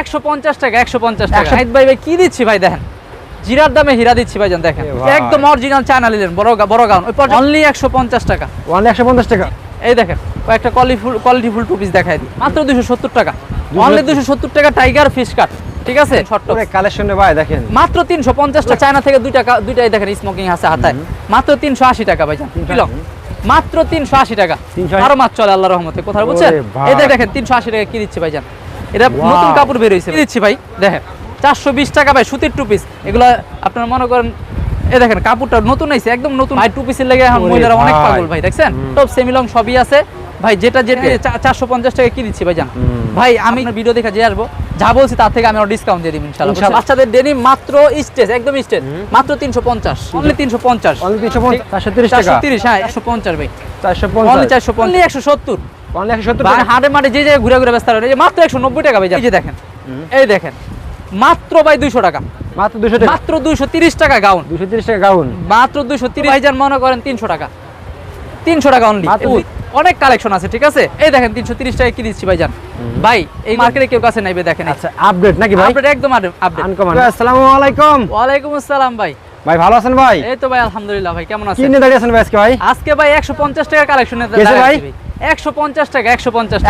একশো পঞ্চাশ টাকা একশো পঞ্চাশ টাকা। একশো- হাইদ ভাই ভাই কি দিচ্ছি ভাই দেখেন। জিরার দামে হীরা দিচ্ছি ভাই যান দেখেন। একদম অরিজিনাল চায়না নিলেন বড় বড় গাউন। ওই অনলি একশো পঞ্চাশ টাকা। ওয়ান একশো পঞ্চাশ টাকা। এই দেখেন কয়েকটা কোয়ালিফুল কোয়ালিটিফুল টু পিস দেখাই দিই। মাত্র দুশো সত্তর টাকা। অনলি দুশো সত্তর টাকা টাইগার ফিশ কাট ঠিক আছে? কালেকশনে ভাই দেখেন। মাত্র তিনশো পঞ্চাশ টাকা। চায়না থেকে দুই টাকা দুইটাই দেখেন স্মোকিং আছে হাতায়। মাত্র তিনশো আশি টাকা ভাই কিলো মাত্র তিনশো আশি টাকা। আরও মাছ চলে আল্লাহ রহমতে। কোথাও বুঝছেন এই দেখেন তিনশো আশি টাকা কি দিচ্ছি ভাইজান এটা নতুন কাপড় বের হয়েছে। দিচ্ছি ভাই দেখেন। চারশো বিশ টাকা ভাই সুতির টু পিস এগুলো আপনারা মনে করেন এই দেখেন কাপড়টা নতুন হয়েছে একদম নতুন। ভাই টু পিসের লেগে এখন মহিলারা অনেক পাগল ভাই দেখছেন? টপ সেমিলং সবই আছে। ভাই যেটা যেটা চারশো পঞ্চাশ টাকা কি দিচ্ছি ভাই জান? ভাই আমি ভিডিও দেখে যে আসব। যা বলছি তার থেকে আমি ডিসকাউন্ট দিয়ে দিব ইনশাল্লাহ ইনশাল্লাহ। বাচ্চাদের ডেনিম মাত্র স্টেজ একদম স্টেজ মাত্র তিনশো পঞ্চাশ। অনলি তিনশো পঞ্চাশ। অনলি তিনশো পঞ্চাশ। চারশো তিরিশ চারশো টাকা তিরিশ হ্যাঁ একশো পঞ্চাশ। ভাই চারশো অনলি পঞ্চাশ চারশো পঞ্চাশ। একশো সত্তর। অনলি ভাই টাকা। হাটে মাঠে যে জায়গায় ঘুরে ঘুরে ব্যস্ত এই যে মাত্র একশো নব্বই টাকা ভাই এই যে দেখেন। এই দেখেন। মাত্র ভাই দুইশো টাকা। মাত্র দুশো টাকা। মাত্র দুইশো তিরিশ টাকা গাউন। দুশো তিরিশ টাকা গাউন। মাত্র দুইশো তিরিশ। ভাইজান মনে করেন তিনশো টাকা। তিনশো টাকা অনলি অনেক কালেকশন আছে ঠিক আছে? এই দেখেন তিনশো তিরিশ টাকা কি দিচ্ছি ভাইজান? ভাই এই মার্কেটে কেউ কাছে দেখেন। আচ্ছা আপডেট নাকি ভাই? আপডেট একদম আপডেট আনকমন আসসালামু আলাইকুম। ওয়ালাইকুম আসসালাম ভাই। ভাই ভালো আছেন ভাই? এই তো ভাই আলহামদুলিল্লাহ ভাই কেমন কি আছেন? নিয়ে দাঁড়িয়ে আছেন ভাই আজকে ভাই? আজকে ভাই একশো পঞ্চাশ টাকা কালেকশনে ভাই? একশো পঞ্চাশ টাকা একশো পঞ্চাশ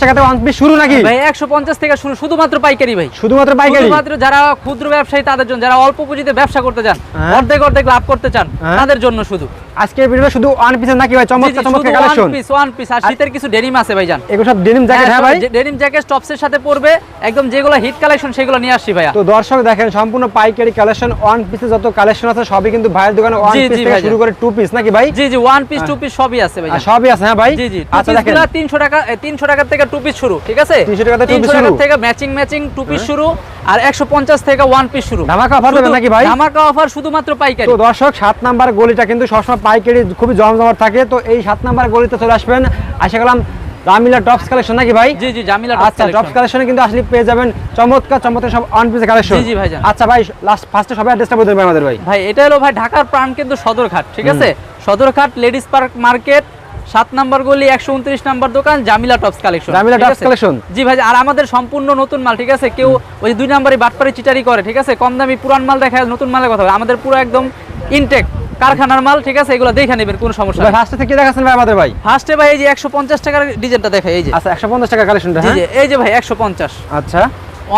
টাকা। ওয়ান পিস শুরু নাকি? ভাই একশো পঞ্চাশ থেকে শুরু শুধুমাত্র পাইকারি ভাই। শুধুমাত্র পাইকারি? শুধুমাত্র যারা ক্ষুদ্র ব্যবসায়ী তাদের জন্য যারা অল্প পুঁজিতে ব্যবসা করতে চান হ্যাঁ। অর্ধেক অর্ধেক লাভ করতে চান হ্যাঁ। তাদের জন্য শুধু। আজকে ভিডিও শুধু ওয়ান পিসের নাকি ভাই? চমৎকার চমৎকার কালেকশন পিস ওয়ান পিস আর শীতের কিছু ডেনিম আছে ভাইজান। এগুলো সব ডেনিম জ্যাকেট হ্যাঁ ভাই? ডেনিম জ্যাকেট টপসের সাথে পরবে। একদম যেগুলো হিট কালেকশন সেগুলো নিয়ে আসছি ভাইয়া। তো দর্শক দেখেন সম্পূর্ণ পাইকারি কালেকশন ওয়ান পিসে যত কালেকশন আছে সবই কিন্তু ভাইয়ের দোকানে ওয়ান পিস থেকে শুরু করে টু পিস নাকি ভাই? জি জি ওয়ান পিস টু পিস সবই আছে ভাইজান সবই আছে হ্যাঁ ভাই? জি জি আচ্ছা দেখেন। তিনশো টাকা তিনশো টাকার থেকে টু পিস শুরু ঠিক আছে? 300 টাকা থেকে 300 টাকার শুরু। থেকে ম্যাচিং ম্যাচিং টু পিস শুরু। আর একশো পঞ্চাশ থেকে ওয়ান পিস শুরু। ধামাকা দেবেন নাকি ভাই? ধামাকা অফার শুধুমাত্র পাইকারি। তো দর্শক সাত নাম্বার গলিটা কিন্তু সবসময় পাইকারি খুবই জমজমাট থাকে। তো এই সাত নাম্বার গলিতে চলে আসবেন। আশা করলাম রামিলা টপস কালেকশন নাকি ভাই? জি জি জামিলা আচ্ছা টপস কালেকশনে কিন্তু আসলে পেয়ে যাবেন চমৎকার চমৎকার সব ওয়ান পিস কালেকশন জি, জি ভাইজান। আচ্ছা ভাই লাস্ট ফার্স্টে সবাই অ্যাড্রেসটা বলে দেবেন আমাদের ভাই। ভাই এটা হলো ভাই ঢাকার প্রাণ কিন্তু সদরঘাট ঠিক আছে? সদরঘাট লেডিস পার্ক মার্কেট সাত নাম্বার গলি একশো উনত্রিশ নাম্বার দোকান Jamila tops collection Jamila Tops Collection। জি ভাই আর আমাদের সম্পূর্ণ নতুন মাল ঠিক আছে? কেউ ওই দুই নাম্বারই বাটপারি চিটারি করে ঠিক আছে? কম দামি পুরান মাল দেখায় নতুন মালের কথা। আমাদের পুরো একদম ইনটেক কারখানার মাল ঠিক আছে? এগুলো দেখে নেবেন কোনো সমস্যা ভাই ফার্স্টে থেকে দেখাচ্ছেন ভাই আমাদের ভাই। ফার্স্টে ভাই এই যে একশো পঞ্চাশ টাকার ডিজাইনটা দেখে এই যে। আচ্ছা একশো পঞ্চাশ টাকা কালেকশনটা হ্যাঁ? এই যে ভাই একশো পঞ্চাশ। আচ্ছা।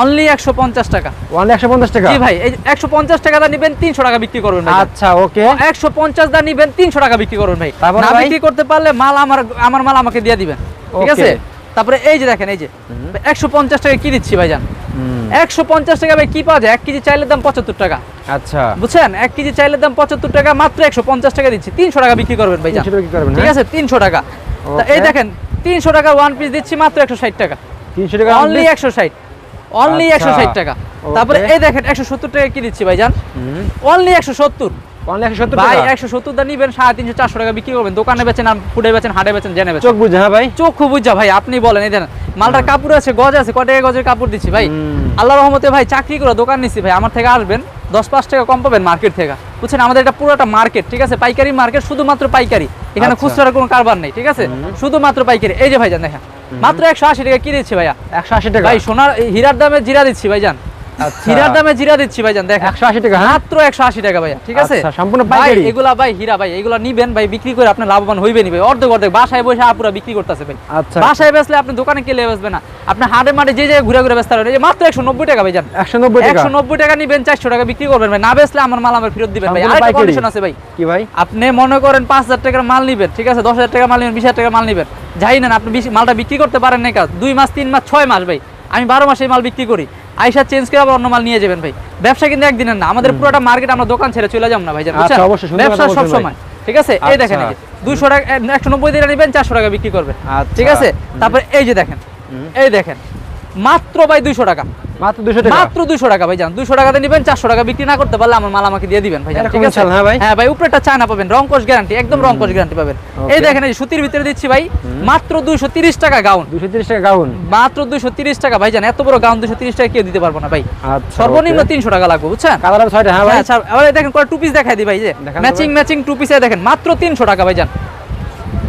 অনলি একশো পঞ্চাশ টাকা। ওয়ান একশো পঞ্চাশ টাকা? জি ভাই এই একশো পঞ্চাশ টাকা দা নিবেন তিনশো টাকা বিক্রি করবেন ভাই। আচ্ছা ওকে। একশো পঞ্চাশ দা নিবেন তিনশো টাকা বিক্রি করবেন ভাই। তারপরে না ভাই? বিক্রি করতে পারলে মাল আমার আমার মাল আমাকে দিয়ে দিবেন। ঠিক আছে? তারপরে এই যে দেখেন এই যে একশো পঞ্চাশ টাকা কি দিচ্ছি ভাইজান? একশো পঞ্চাশ টাকা ভাই কি পাওয়া যায়? এক কেজি চাইলের দাম পঁচাত্তর টাকা। আচ্ছা। বুঝছেন? এক কেজি চাইলের দাম পঁচাত্তর টাকা মাত্র একশো পঞ্চাশ টাকা দিচ্ছি। তিনশো টাকা বিক্রি করবেন ভাইজান। তিনশো টাকা করবেন ঠিক হ্যাঁ? আছে? তিনশো টাকা। তা এই দেখেন তিনশো টাকা ওয়ান পিস দিচ্ছি মাত্র একশো ষাট টাকা। তিনশো টাকা অনলি একশো ষাট। অনলি একশো ষাট আচ্ছা। টাকা তারপরে এই দেখেন একশো সত্তর টাকা কি দিচ্ছি ভাইজান? অনলি একশো সত্তর। ভাই টাকা? একশো সত্তর দা নিবেন সাড়ে তিনশো চারশো টাকা বিক্রি করবেন। দোকানে বেচেন আর ফুটে বেচেন হাটে বেচেন জেনে বেচেন। চোখ বুঝে হ্যাঁ ভাই? চোখ বুঝা ভাই আপনি বলেন এই মালটার কাপড় আছে গজ আছে কয় টাকা গজের কাপড় দিচ্ছি ভাই? আল্লাহ রহমতে ভাই চাকরি করে দোকান নিচ্ছি ভাই আমার থেকে আসবেন। দশ পাঁচ টাকা কম পাবেন মার্কেট থেকে। বুঝছেন? আমাদের এটা পুরোটা মার্কেট ঠিক আছে? পাইকারি মার্কেট শুধুমাত্র পাইকারি। এখানে আচ্ছা। খুচরার কোনো কারবার নেই ঠিক আছে? শুধুমাত্র পাইকারি। এই যে ভাইজান দেখেন। মাত্র একশো আশি টাকা কি দিচ্ছি ভাইয়া? একশো আশি টাকা। ভাই সোনার হিরার দামে জিরা দিচ্ছি ভাইজান। হীরার দামে জিরা দিচ্ছি ভাইজান দেখেন একশো আশি টাকা হ্যাঁ? মাত্র একশো আশি টাকা ভাইয়া ঠিক আছে? আচ্ছা, সম্পূর্ণ ভাই এগুলা ভাই হীরা ভাই এগুলা নিবেন ভাই বিক্রি করে আপনি লাভবান হইবেনি ভাই অর্ধেক অর্ধেক। বাসায় বসে আপুরা বিক্রি করতেছে ভাই। আচ্ছা। বাসায় বেচলে আপনি দোকানে কেলে না? আপনি হাটে মাঠে যে জায়গায় ঘুরে ঘুরে মাত্র একশো নব্বই টাকা একশো নব্বই একশো নব্বই টাকা নিবেন চারশো টাকা বিক্রি করবেন ভাই। না বেচলে আমার মাল আমার ফেরত দিবেন ভাই। আরেকটা কন্ডিশন আছে ভাই। কি ভাই? আপনি মনে করেন পাঁচ হাজার টাকার মাল নিবেন ঠিক আছে? দশ হাজার টাকা মাল নিবেন বিশ হাজার টাকা মাল নিবেন। যাই নেন আপনি মালটা বিক্রি করতে পারেন না কাজ দুই মাস তিন মাস ছয় মাস ভাই। আমি বারো মাসে মাল বিক্রি করি। আইসা চেঞ্জ করে আবার অন্য মাল নিয়ে যাবেন ভাই। ব্যবসা কিন্তু একদিনের না। আমাদের পুরোটা মার্কেট আমরা দোকান ছেড়ে চলে যাব না ভাই আচ্ছা, অবশ্যই, ব্যবসা সবসময় সব সময় ঠিক আছে? এই দেখেন আচ্ছা। দুইশো টাকা একশো নব্বই দিনে নেবেন চারশো টাকা বিক্রি করবেন আচ্ছা। ঠিক আছে? তারপরে এই যে দেখেন এই দেখেন মাত্র ভাই দুইশো টাকা। মাত্র দুশো টাকা। মাত্র দুশো টাকা ভাই যান দুশো টাকাতে নেবেন চারশো টাকা বিক্রি না করতে পারলে আমার মাল আমাকে দিয়ে দিবেন ঠিক আছে? হ্যাঁ ভাই। হ্যাঁ ভাই উপরেটা চায়না পাবেন রংকশ গ্যারান্টি একদম রংকশ গ্যারান্টি পাবেন। এই দেখেন এই সুতির ভিতরে দিচ্ছি ভাই মাত্র দুইশো তিরিশ টাকা গাউন। দুশো তিরিশ টাকা গাউন। মাত্র দুইশো তিরিশ টাকা ভাই জান এত বড় গাউন দুশো তিরিশ টাকা কেউ দিতে পারব না ভাই। আচ্ছা সর্বনিম্ন okay। তিনশো টাকা লাগবে বুঝছেন? কালার হ্যাঁ ভাই। হ্যাঁ, আচ্ছা আবার দেখেন টু পিস দেখাই দিই ভাই যে। ম্যাচিং ম্যাচিং টু পিসে দেখেন মাত্র তিনশো টাকা ভাই যান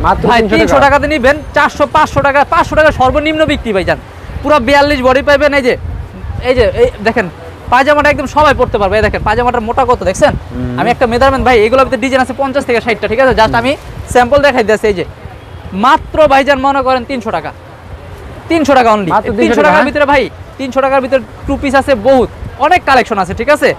মাত্র ভাই তিনশো তিনশো টাকা। টাকাতে নিবেন চারশো পাঁচশো টাকা পাঁচশো টাকা সর্বনিম্ন বিক্রি ভাই যান পুরো বিয়াল্লিশ বডি পাইবেন এই যে এই যে এই দেখেন পায়জামাটা একদম সবাই পড়তে পারবে। এই দেখেন পায়জামাটার মোটা কত দেখছেন? আমি একটা মেজারমেন্ট ভাই এগুলো ভিতরে ডিজাইন আছে পঞ্চাশ থেকে ষাটটা ঠিক আছে? জাস্ট আমি স্যাম্পল দেখাই দিয়েছি এই যে। মাত্র ভাইজান মনে করেন তিনশো টাকা। তিনশো টাকা অনলি 300 তিনশো টাকার? ভিতরে ভাই তিনশো টাকার ভিতরে টু পিস আছে বহুত। অনেক কালেকশন আছে ঠিক আছে?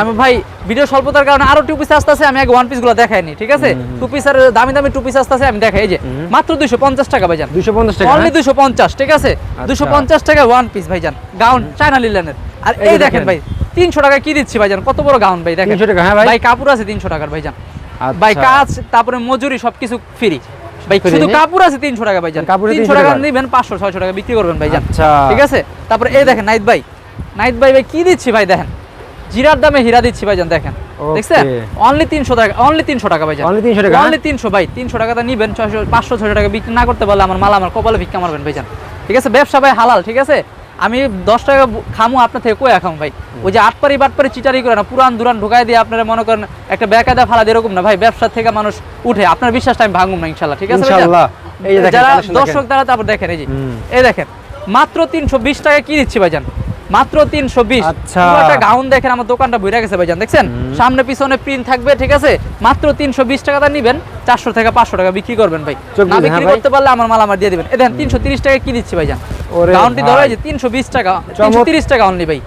আমি ভাই ভিডিও স্বল্পতার কারণে আরও টু পিস আসতে আছে আমি আগে ওয়ান পিসগুলো দেখাইনি ঠিক আছে? টু পিস আর দামি দামি টু পিস আসতে আছে আমি দেখাই যে মাত্র দুইশো পঞ্চাশ টাকা ভাইজান। দুশো পঞ্চাশ টাকা অনলি হ্যাঁ? দুশো পঞ্চাশ ঠিক আছে? দুশো পঞ্চাশ টাকা ওয়ান পিস ভাইজান গাউন চায়না লিলেনের আর এই দেখেন। ভাই তিনশো টাকা কি দিচ্ছি ভাইজান? কত বড় গাউন ভাই দেখেন। 300 টাকা, হ্যাঁ ভাই। কাপড় আছে তিনশো টাকার ভাইজান। আচ্ছা। ভাই কাজ তারপরে মজুরি সবকিছু ফ্রি ভাই Free, শুধু কাপড় আছে তিনশো টাকা ভাইজান। কাপড়ে তিনশো 300 টাকা। নিবেন পাঁচশো ছয়শো টাকা বিক্রি করবেন ভাইজান। আচ্ছা। ঠিক আছে? তারপরে এই দেখেন নাইট ভাই নাইট ভাই ভাই কি দিচ্ছি ভাই দেখেন? জিরার দামে হীরা দিচ্ছি ভাইজান দেখেন। দেখছেন? অনলি তিনশো টাকা অনলি তিনশো টাকা ভাইজান Only 300 টাকা? অনলি তিনশো ভাই তিনশো টাকাটা নিবেন ছয়শো পাঁচশো ছয়শো টাকা বিক্রি না করতে পারলে আমার মাল আমার কপালে ভিক্ষা মারবেন ভাইজান ঠিক আছে? ব্যবসা ভাই হালাল ঠিক আছে? আমি দশ টাকা খামু আপনার থেকে কয়ে খামু ভাই। ওই যে আটপারি বাটপারি চিটারি করে না পুরান দুরান ঢুকাই দিয়ে আপনারা মনে করেন একটা বেকায়দা ফালা দিয়ে এরকম না ভাই ব্যবসা থেকে মানুষ উঠে। আপনার বিশ্বাসটা আমি ভাঙুম না ইনশাল্লাহ ঠিক আছে দেখেন, যারা দর্শক তারা তারপর দেখেন এই যে। এই দেখেন মাত্র তিনশো বিশ টাকা কি দিচ্ছি ভাইজান মাত্র তিনশো বিশ। আচ্ছা। একটা গাউন দেখেন আমার দোকানটা ভরে গেছে ভাইজান দেখছেন? সামনে পিছনে প্রিন্ট থাকবে ঠিক আছে? মাত্র তিনশো বিশ টাকাটা নিবেন চারশো থেকে পাঁচশো টাকা বিক্রি করবেন ভাই। না বিক্রি হ্যাঁ করতে পারলে আমার মাল আমার দিয়ে দিবেন। দেখেন তিনশো তিরিশ টাকা কি দিচ্ছি ভাইজান? গাউনটি। ধরো যে তিনশো বিশ টাকা। তিনশো তিরিশ টাকা অনলি ভাই।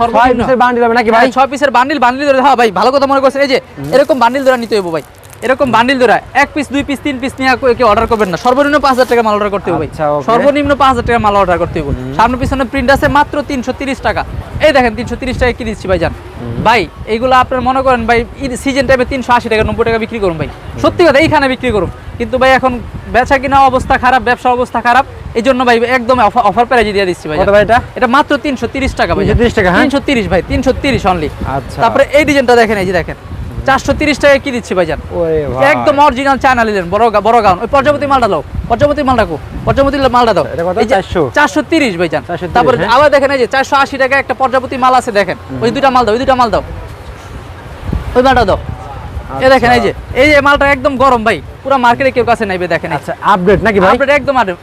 সর্বনিম্ন। বান্ডিল হবে নাকি ভাই ভাই? ছয় পিসের বান্ডিল বান্ডিল ধরে হ্যাঁ ভাই ভালো কথা মনে করছেন। এই যে এরকম বান্ডিল ধরে নিতে হইব ভাই। এরকম বান্ডিল ধরে এক পিস দুই পিস তিন পিস নিয়ে কেউ অর্ডার করবেন না। সর্বনিম্ন পাঁচ হাজার টাকা মাল অর্ডার করতে হবে। আচ্ছা. সর্বনিম্ন পাঁচ হাজার টাকা মাল অর্ডার করতে হবে। সামনে পিছনে প্রিন্ট আছে মাত্র তিনশো তিরিশ টাকা। এই দেখেন তিনশো তিরিশ টাকা কি দিচ্ছি ভাই জান ভাই এইগুলো আপনার মনে করেন ভাই সিজন টাইমে তিনশো আশি টাকা নব্বই টাকা বিক্রি করুন ভাই। সত্যি কথা এইখানে বিক্রি করুন। কিন্তু ভাই এখন বেচা কিনা অবস্থা খারাপ ব্যবসা অবস্থা খারাপ এই জন্য ভাই একদম অফার প্রাইজে দিয়ে দিচ্ছি ভাই ভাই এটা? এটা মাত্র তিনশো তিরিশ টাকা ভাই টাকা, হ্যাঁ? তিনশো তিরিশ ভাই তিনশো তিরিশ অনলি আচ্ছা। তারপরে এই ডিজাইনটা দেখেন এই যে দেখেন। চারশো তিরিশ টাকা কি দিচ্ছি ভাইজান? একদম অরিজিনাল চায়না নিলেন বড় বড় গাউন। ওই মালটা দাও মালটা কো মালটা দাও। এই যে 400 চারশো তিরিশ ভাইজান। 430, তারপরে হ্যাঁ? আবার দেখেন এই যে চারশো আশি টাকা একটা মাল আছে দেখেন। ওই মাল দাও ওই মাল দাও। ওই মালটা দাও। এই দেখেন এই যে এই যে মালটা একদম গরম ভাই পুরো মার্কেটে কেউ কাছে নাইবে দেখেন আচ্ছা আপডেট নাকি ভাই? আপডেট একদম আপডেট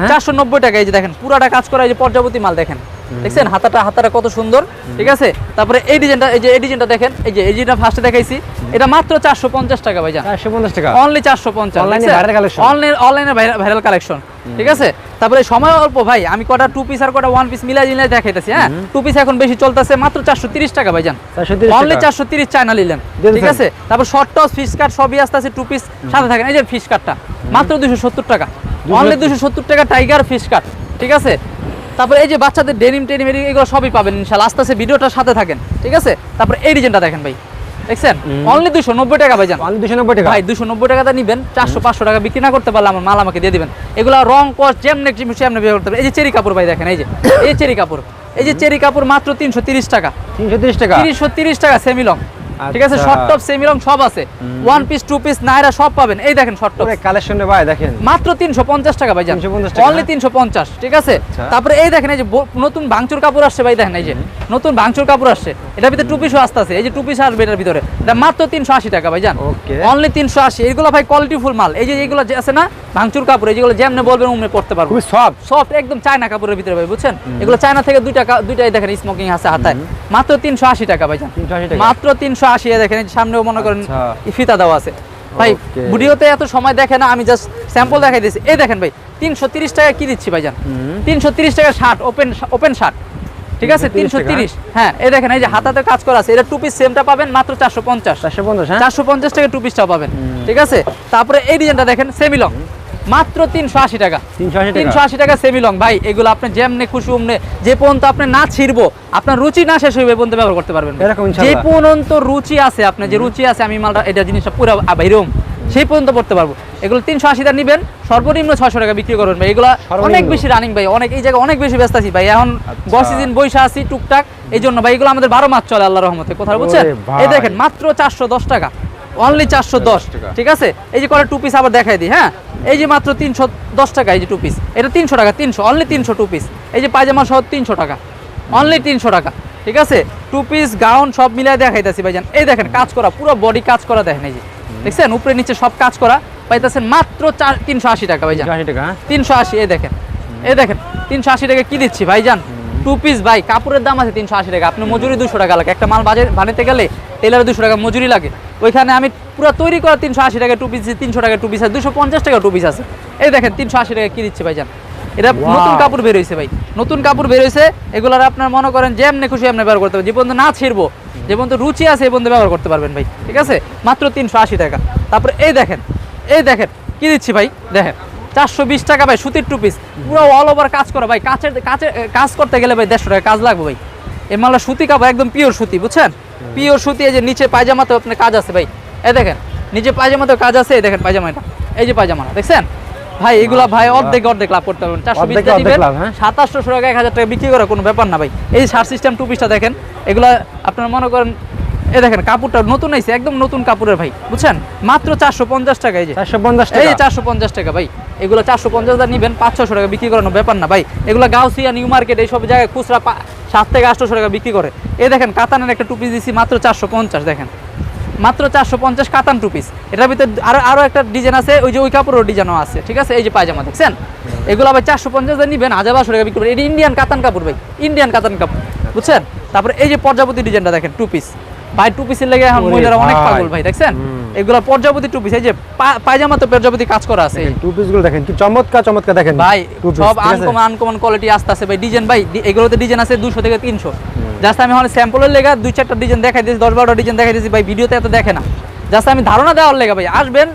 হ্যাঁ? চারশো নব্বই টাকা এই যে দেখেন পুরাটা কাজ করা এই যে পর্যাবতী মাল দেখেন। দেখছেন? হাতাটা হাতাটা কত সুন্দর। ঠিক আছে? তারপরে এই ডিজাইনটা এই যে এই ডিজাইনটা দেখেন। এই যে এই ডিজাইনটা ফার্স্টে দেখাইছি। এটা মাত্র চারশো পঞ্চাশ টাকা ভাই চারশো পঞ্চাশ টাকা। অনলি চারশো পঞ্চাশ Online এ viral অনলাইন অনলাইনে ভাইরাল কালেকশন ঠিক আছে? তারপরে সময় অল্প ভাই। আমি কটা টু পিস আর কটা ওয়ান পিস মিলাই মিলাই দেখাইতেছি হ্যাঁ? টু পিস এখন বেশি চলতেছে মাত্র চারশো তিরিশ টাকা ভাইজান। 430 অনলি টাকা। চারশো তিরিশ চায়না নিলেন। ঠিক আছে? তারপর শর্ট টস ফিশ কাট সবই আসতে আছে টু পিস সাথে থাকেন। এই যে ফিশ কাটটা মাত্র দুশো সত্তর টাকা। অনলি দুশো সত্তর টাকা টাইগার ফিশ কাট ঠিক আছে? তারপর এই যে বাচ্চাদের ডেনিম টেনিম এগুলো সবই পাবেন ইনশাল্লাহ আস্তে আস্তে ভিডিওটার সাথে থাকেন ঠিক আছে? তারপর এই ডিজাইনটা দেখেন ভাই দেখছেন? অনলি দুশো নব্বই টাকা ভাই অনলি দুশো নব্বই টাকা? ভাই দুশো নব্বই টাকাটা নিবেন চারশো পাঁচশো টাকা বিক্রি না করতে পারলে আমার মাল আমাকে দিয়ে দিবেন। এগুলো রং কস যেমনি বিয়ে করতে এই যে চেরি কাপড় ভাই দেখেন এই যে এই চেরি কাপড়। এই যে চেরি কাপড় মাত্র তিনশো তিরিশ টাকা। তিনশো তিরিশ টাকা? তিরিশশো তিরিশ টাকা সেমিলং ঠিক আছে। শর্ট টপ সেমিলং সব আছে। One piece two piece Naira সব পাবেন। এই দেখেন শর্ট টপ কালেকশনে ভাই দেখেন। মাত্র তিনশো পঞ্চাশ টাকা ভাই 350 টাকা, অনলি হ্যাঁ? তিনশো পঞ্চাশ ঠিক আছে? আচ্ছা। তারপরে এই দেখেন এই যে নতুন ভাঙচুর কাপড় আসছে ভাই দেখেন এই যে। নতুন ভাঙচুর কাপড় আসছে। এটার ভিতরে টু পিসও আসতে আছে। এই যে টু পিস আসবে এটার ভিতরে। এটা মাত্র তিনশো আশি টাকা ভাই জান Okay. অনলি তিনশো আশি। এগুলো ভাই কোয়ালিটি ফুল মাল। এই যে এইগুলো যে আছে না ভাঙচুর কাপড় যেগুলো যেমনে বলবেন উমনে পড়তে পারব। সব সফট একদম চায়না কাপড়ের ভিতরে ভাই বুঝছেন? এগুলো চায়না থেকে দুইটা কা- দুইটাই দেখেন স্মোকিং আছে হাতায়। মাত্র তিনশো আশি টাকা ভাই জান। 380 টাকা। মাত্র তিনশো আশি দেখেন সামনেও মনে করেন আচ্ছা। ফিতা দেওয়া আছে। ভাই ভিডিওতে এত সময় দেখে না আমি জাস্ট স্যাম্পল দেখাই দিয়েছি। এই দেখেন ভাই তিনশো তিরিশ টাকা কি দিচ্ছি ভাইজান তিনশো তিরিশ টাকা শার্ট ওপেন ওপেন শার্ট ঠিক আছে? তিনশো তিরিশ হ্যাঁ। এই দেখেন এই যে হাতাতে কাজ করা আছে এটা টু পিস সেমটা পাবেন মাত্র চারশো পঞ্চাশ। চারশো পঞ্চাশ হ্যাঁ। চারশো পঞ্চাশ টাকা টু পিসটা পাবেন। ঠিক আছে? তারপরে এই ডিজাইনটা দেখেন সেমিলং মাত্র তিনশো আশি টাকা। তিনশো আশি টাকা। সেমিলং। ভাই এগুলো আপনি যেমনে খুশি উমনে যে পর্যন্ত আপনি না ছিড়বো আপনার রুচি না শেষ হইবে পর্যন্ত ব্যবহার করতে পারবেন যে পর্যন্ত রুচি আছে আপনার যে রুচি আছে আমি মালটা এটা জিনিসটা পুরো বাইরম সেই পর্যন্ত পড়তে পারব। এগুলো তিনশো আশিটা নিবেন সর্বনিম্ন ছয়শো টাকা বিক্রি করবেন ভাই। এগুলো অনেক বেশি রানিং ভাই অনেক এই জায়গায় অনেক বেশি ব্যস্ত আছি ভাই। এখন আচ্ছা। গড় সিজন বৈশা আছি টুকটাক এই জন্য ভাই এগুলো আমাদের বারো মাস চলে আল্লাহ রহমতে। কোথাও বুঝছেন? এই দেখেন মাত্র চারশো দশ টাকা। অনলি চারশো দশ টাকা। ঠিক আছে? এই যে করে টু পিস আবার দেখাই দিই হ্যাঁ? এই যে মাত্র তিনশো দশ টাকা এই যে টু পিস এটা তিনশো টাকা তিনশো অনলি তিনশো টু পিস এই যে পায়জামা সহ তিনশো টাকা। অনলি তিনশো টাকা ঠিক আছে? টু পিস গাউন সব মিলাই দেখাইতেছি ভাইজান। এই দেখেন কাজ করা পুরো বডি কাজ করা দেখেন এই যে। দেখছেন? উপরে নিচে সব কাজ করা পাইতেছেন মাত্র চার তিনশো আশি টাকা ভাইজান। হ্যাঁ? তিনশো আশি এই দেখেন। এই দেখেন তিনশো আশি টাকা কি দিচ্ছি ভাইজান? টু পিস ভাই কাপড়ের দাম আছে তিনশো আশি টাকা। আপনি মজুরি দুশো টাকা লাগে। একটা মাল বাজে বানাতে গেলে টেলারে দুশো টাকা মজুরি লাগে। ওইখানে আমি পুরো তৈরি করা তিনশো আশি টাকা টু পিস তিনশো টাকা টু পিস আছে দুশো পঞ্চাশ টাকা টু পিস আছে। এই দেখেন তিনশো আশি টাকা কি দিচ্ছে ভাইজান? এটা নতুন কাপড় বের হয়েছে ভাই। নতুন কাপড় বের হয়েছে এগুলার আপনার মনে করেন যে এমনি খুশি এমনি ব্যবহার করতে পারবেন। যে পর্যন্ত না ছিড়বো যে পর্যন্ত রুচি আছে এই পর্যন্ত ব্যবহার করতে পারবেন ভাই। ঠিক আছে? মাত্র তিনশো আশি টাকা। তারপরে এই দেখেন এই দেখেন কি দিচ্ছি ভাই? দেখেন। চারশো বিশ টাকা ভাই সুতির টু পিস পুরো অল ওভার কাজ করা ভাই কাচের কাচের কাজ করতে গেলে ভাই দেড়শো টাকা কাজ লাগবে ভাই। এই মালটা সুতি কাপড় একদম পিওর সুতি বুঝছেন? পিওর সুতি এই যে নিচে পায়জামাতেও আপনার কাজ আছে ভাই। এই দেখেন নিচে পায়জামাতেও কাজ আছে এই দেখেন পায়জামাটা। এই যে পায়জামাটা দেখছেন? ভাই এগুলা ভাই অর্ধেক অর্ধেক লাভ করতে পারবেন। চারশো বিশ লাভ, হ্যাঁ? সাতাশশো টাকা এক হাজার টাকা বিক্রি করা কোনো ব্যাপার না ভাই। এই সার সিস্টেম টু পিসটা দেখেন এগুলা আপনার মনে করেন এই দেখেন কাপড়টা নতুন আইছে একদম নতুন কাপড়ের ভাই বুঝছেন? মাত্র চারশো পঞ্চাশ টাকা এই যে। চারশো পঞ্চাশ এই চারশো পঞ্চাশ টাকা ভাই এগুলো চারশো পঞ্চাশ টাকা নিবেন পাঁচ ছশো টাকা বিক্রি করানো ব্যাপার না ভাই। এগুলো গাউসিয়া নিউ মার্কেট এইসব জায়গায় খুচরা সাত থেকে আটশোশো টাকা বিক্রি করে। এই দেখেন কাতানের একটা টু পিস দিচ্ছি মাত্র চারশো পঞ্চাশ দেখেন। মাত্র চারশো পঞ্চাশ কাতান টু পিস এটার ভিতরে আরও আরও একটা ডিজাইন আছে ওই যে ওই কাপড়ের ডিজাইনও আছে ঠিক আছে? এই যে পায়জামা দেখছেন? এগুলো আবার চারশো পঞ্চাশ টাকা নিবেন হাজার বারোশো টাকা বিক্রি করে। এটা ইন্ডিয়ান কাতান কাপড় ভাই ইন্ডিয়ান কাতান কাপড় বুঝছেন? তারপরে এই যে প্রজাপতি ডিজাইনটা দেখেন টু পিস ভাই টু পিসের লেগে এখন মহিলারা অনেক পাগল ভাই দেখছেন। এগুলো প্রজাপতি টু পিস এই যে পা- পায়জামা তো প্রজাপতি কাজ করা আছে। টু পিসগুলো দেখেন কি চমৎকার চমৎকার দেখেন। ভাই সব আনকমন আনকমন কোয়ালিটি আসতে আছে ভাই ডিজাইন ভাই এগুলোতে ডিজাইন আছে দুশো থেকে তিনশো। জাস্ট আমি হলে স্যাম্পলের লেগা দুই চারটা ডিজাইন দেখাই দিয়েছি দশ বারোটা ডিজাইন দেখাই দিয়েছি ভাই ভিডিওতে এত দেখে না। জাস্ট আমি ধারণা দেওয়ার লেগা ভাই আসবেন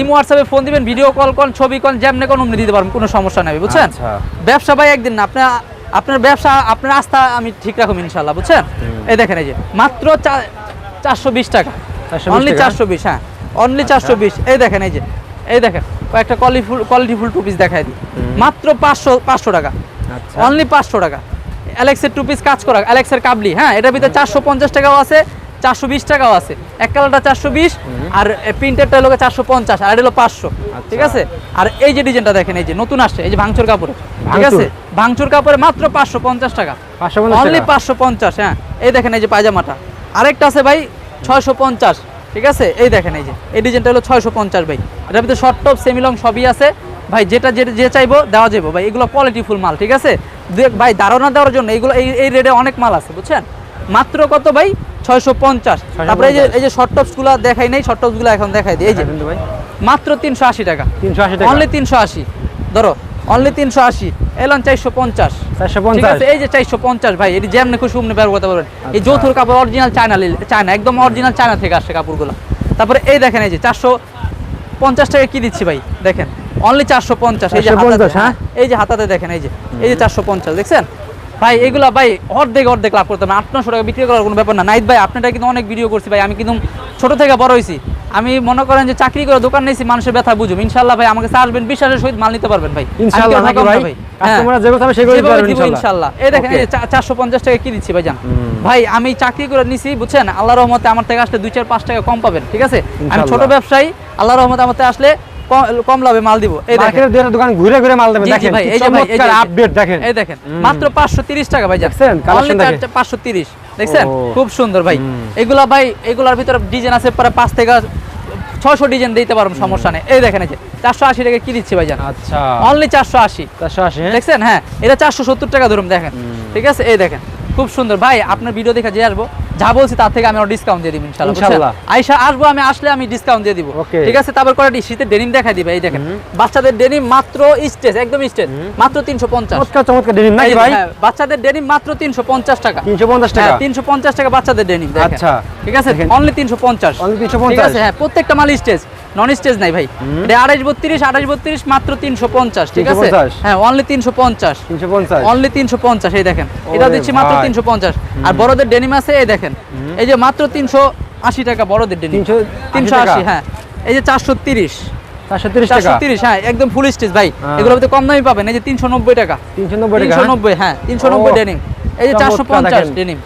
ইমো হোয়াটসঅ্যাপে ফোন দিবেন ভিডিও কল কল ছবি কল যেমনি কোন অমনি দিতে পারবেন কোনো সমস্যা নেই বুঝছেন? আচ্ছা। ব্যবসা ভাই একদিন না আপনার আপনার ব্যবসা আপনার আস্থা আমি ঠিক রাখুন ইনশাল্লাহ বুঝছেন? এই দেখেন এই যে মাত্র চারশো বিশ টাকা। অনলি চারশো বিশ হ্যাঁ। অনলি চারশো বিশ। এই দেখেন এই যে এই দেখেন কয়েকটা কোয়ালিফুল কোয়ালিটিফুল টু পিস দেখায় দিই। মাত্র পাঁচশো পাঁচশো টাকা। আচ্ছা। অনলি পাঁচশো টাকা। অ্যালেক্সের টু পিস কাজ করা অ্যালেক্সের কাবলি হ্যাঁ এটার ভিতরে চারশো পঞ্চাশ টাকাও আছে চারশো বিশ টাকাও আছে। এক কালারটা চারশো বিশ আর প্রিন্টেরটা হলো চারশো পঞ্চাশ আর হলো পাঁচশো ঠিক আছে? আর এই যে ডিজাইনটা দেখেন এই যে নতুন আসছে এই যে ভাঙচুর কাপড়ে ঠিক? আছে? ভাঙচুর কাপড়ে মাত্র পাঁচশো পঞ্চাশ টাকা। অনলি পাঁচশো পঞ্চাশ হ্যাঁ। এই দেখেন এই যে পায়জামাটা। আরেকটা আছে ভাই ছয়শো পঞ্চাশ ঠিক আছে? এই দেখেন এই যে এই ডিজাইনটা হলো ছয়শো পঞ্চাশ ভাই। এটার ভিতরে শর্ট টপ সেমিলং সবই আছে। ভাই যেটা যে যে চাইব দেওয়া যাব ভাই এগুলো কোয়ালিটি ফুল মাল ঠিক আছে? ভাই ধারণা দেওয়ার জন্য এগুলো এই এই রেটে অনেক মাল আছে বুঝছেন? মাত্র কত ভাই? ছয়শো পঞ্চাশ। তারপরে এই যে এই যে শর্ট টপসগুলো দেখাই নাই শর্ট টপসগুলো এখন দেখাই দিই। এই যে মাত্র তিনশো আশি টাকা। তিনশো আশি টাকা। অনলি তিনশো আশি। ধরো অনলি তিনশো আশি। এলন চারশো পঞ্চাশ। চারশো ঠিক আছে? এই যে চারশো পঞ্চাশ ভাই এটি যেমনি খুশি অমনি ব্যবহার করতে পারবেন। এই আচ্ছা। কাপড় অরিজিনাল চায়না চায়না একদম অরিজিনাল চায়না থেকে আসছে কাপড়গুলো। তারপরে এই দেখেন এই যে চারশো পঞ্চাশ টাকা কি দিচ্ছি ভাই? দেখেন অনলি চারশো পঞ্চাশ। এই যে হাতাতে, হ্যাঁ? এই যে হাতাতে দেখেন এই যে এই যে চারশো পঞ্চাশ দেখছেন? ভাই এগুলা ভাই অর্ধেক অর্ধেক লাভ করতে হবে আটশো টাকা বিক্রি করার কোনো ব্যাপার না। নাইট ভাই আপনারা কিন্তু অনেক ভিডিও করছি ভাই আমি কিন্তু ছোট থেকে বড় হয়েছি। আমি মনে করেন যে চাকরি করে দোকান নিয়েছি মানুষের ব্যথা বুঝুম। ইনশাল্লাহ ভাই আমাকে আসবেন বিশ্বাসের সহিত মাল নিতে পারবেন ভাই। ইনশাল্লাহ এই দেখেন এই চা- চারশো পঞ্চাশ টাকা কি দিচ্ছি ভাই জান। ভাই আমি চাকরি করে নিছি বুঝছেন? আল্লাহ রহমতে আমার থেকে আসলে দুই চার পাঁচ টাকা কম পাবেন ঠিক আছে? আমি ছোট ব্যবসায়ী আল্লাহ রহমতে আমার আসলে কম- লাভে মাল দিব। এই দেখেন। দোকান ঘুরে ঘুরে মাল জি দেখেন ভাই, এই যে ভাই, এই যে- আপডেট দেখেন। এই দেখেন মাত্র পাঁচশো তিরিশ টাকা ভাই দেখেন। পাঁচশো তিরিশ দেখছেন? ও। খুব সুন্দর ভাই। এগুলা ভাই এগুলার ভিতরে ডিজাইন আছে পরে পাঁচ থেকে ছয়শো ডিজাইন দিতে পারব সমস্যা নেই। এই দেখেন এই যে চারশো আশি টাকা কি দিচ্ছি ভাই জান আচ্ছা। অনলি চারশো আশি। চারশো আশি হ্যাঁ? দেখছেন? হ্যাঁ এটা চারশো সত্তর টাকা ধরুন দেখেন। ঠিক আছে? এই দেখেন। খুব সুন্দর। ভাই আপনার ভিডিও দেখে যে আসব যা বলছি তার থেকে আমি ডিসকাউন্ট দিয়ে দিব ইনশাল্লাহ আইসা আসব আমি আসলে আমি ডিসকাউন্ট দিয়ে দিব। ঠিক আছে? তারপর করে শীতের ডেনিম দেখাই দিবে এই দেখেন। বাচ্চাদের ডেনিম মাত্র স্টেজ একদম স্টেজ মাত্র তিনশো পঞ্চাশ। চমৎকার চমৎকার ডিজাইন নাকি ভাই? বাচ্চাদের ডেনিম মাত্র তিনশো পঞ্চাশ টাকা। তিনশো পঞ্চাশ টাকা? তিনশো পঞ্চাশ টাকা বাচ্চাদের ডেনিম আচ্ছা। ঠিক আছে? অনলি তিনশো পঞ্চাশ। Only 350 ঠিক আছে? হ্যাঁ প্রত্যেকটা মাল স্টেজ নন স্টেজ নাই ভাই। এটা আড়াইশ বত্রিশ আড়াইশ বত্রিশ মাত্র তিনশো পঞ্চাশ ঠিক আছে? হ্যাঁ অনলি তিনশো পঞ্চাশ। অনলি তিনশো পঞ্চাশ এই দেখেন। এটা দিচ্ছি মাত্র। তিনশো পঞ্চাশ। আর বড়দের ডেনিম আছে এই দেখেন। এই যে মাত্র তিনশো আশি টাকা বড়দের ডেনিম তিনশো আশি হ্যাঁ। এই যে চারশো তিরিশ। টাকা? তিরিশ হ্যাঁ একদম ফুল স্টেজ ভাই। হ্যাঁ। কম দামি পাবেন। এই যে তিনশো নব্বই টাকা। তিনশো নব্বই তিনশো হ্যাঁ? নব্বই হ্যাঁ তিনশো নব্বই ডেনিম এই যে চারশো পঞ্চাশ ডেনিম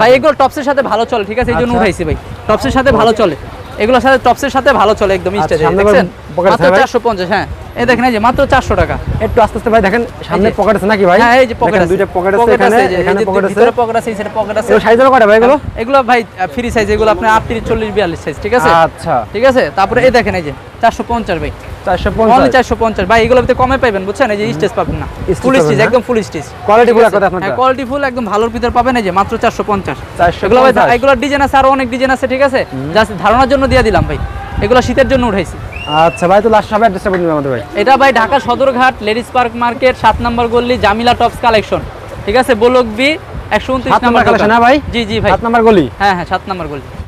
ভাই এগুলো টপসের সাথে ভালো চলে ঠিক আছে? এই জন্য আচ্ছা। উঠাইছি ভাই। টপসের সাথে ভালো চলে। এগুলোর সাথে টপসের সাথে ভালো চলে একদম আচ্ছা, স্টেজে দেখছেন? মাত্র চারশো পঞ্চাশ হ্যাঁ। এই দেখেন এই যে মাত্র চারশো টাকা। একটু আস্তে আস্তে ভাই দেখেন সামনে পকেট আছে নাকি ভাই? হ্যাঁ এই যে পকেট আছে। দুইটা পকেট আছে এখানে এখানে পকেট আছে ভিতরে পকেট আছে পকেট আছে। এগুলো সাইজ ভাই এগুলো? এগুলো ভাই ফ্রি সাইজ এগুলো আপনার আটত্রিশ চল্লিশ বিয়াল্লিশ সাইজ ঠিক আছে? আচ্ছা। ঠিক আছে? তারপরে এই দেখেন এই যে চারশো পঞ্চাশ ভাই। চারশো অনলি পঞ্চাশ চারশো পঞ্চাশ। ভাই এগুলো ভিতরে কমে পাবেন বুঝছেন? এই যে স্টেজ পাবেন না। ফুল স্টিচ একদম ফুল স্টিচ কোয়ালিটি পুরো কথা আপনার। হ্যাঁ কোয়ালিটি ফুল একদম ভালোর ভিতর পাবেন এই যে মাত্র চারশো পঞ্চাশ। 450 এগুলো ভাই এগুলোর ডিজাইন আছে আরও অনেক ডিজাইন আছে ঠিক আছে? জাস্ট ধারণার জন্য দিয়ে দিলাম ভাই। এগুলো শীতের জন্য উঠাইছি। আচ্ছা ভাই তো লাস্ট সবাই অ্যাড্রেসটা বলে আমাদের ভাই। এটা ভাই Dhaka Sadarghat ladies park market সাত নম্বর গলি জামিলা টপস কালেকশন। ঠিক আছে? বোলক বি একশো উনত্রিশ নম্বর কালেকশন হ্যাঁ ভাই? জি জি ভাই। সাত নম্বর গলি? হ্যাঁ হ্যাঁ সাত নম্বর গলি।